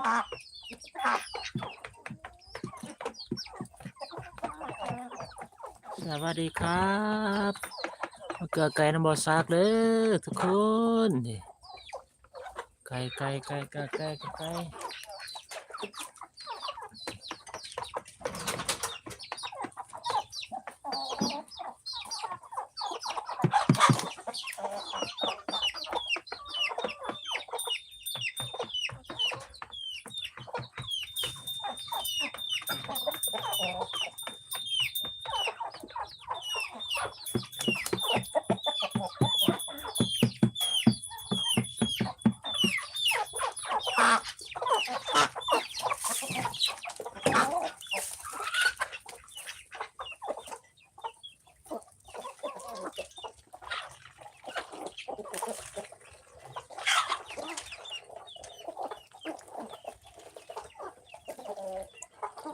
สวัสดีครับมาเกือไก่น้ำบอซากเลยทุกคนไก่ไก่ไก่ไก่ไก่ไก่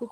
10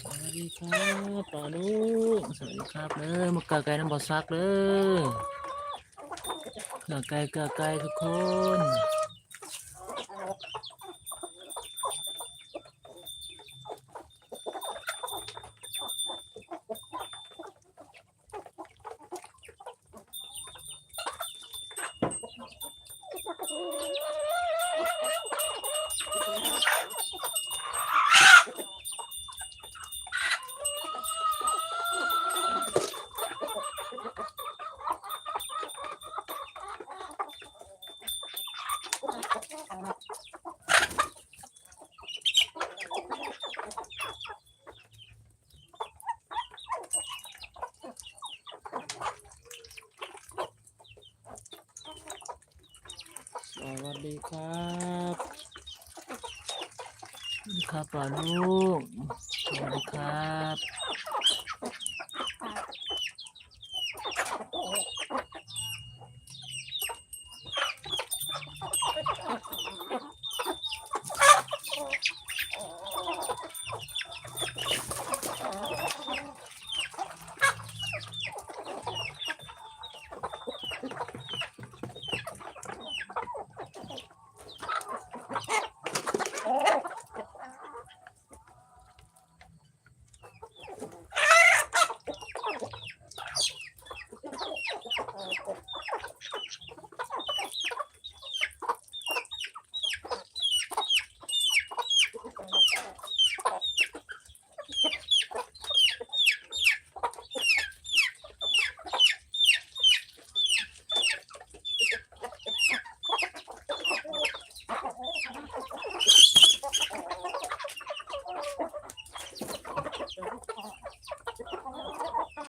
สวัสดี ครับป่าลูกสวัสดีครับเด้อมาเกะไก่น้ำบ่อซักเด้อเกะไก่เกะไก่ทุกคน สวัสดีครับครับป่าลูกสวัสดีครับ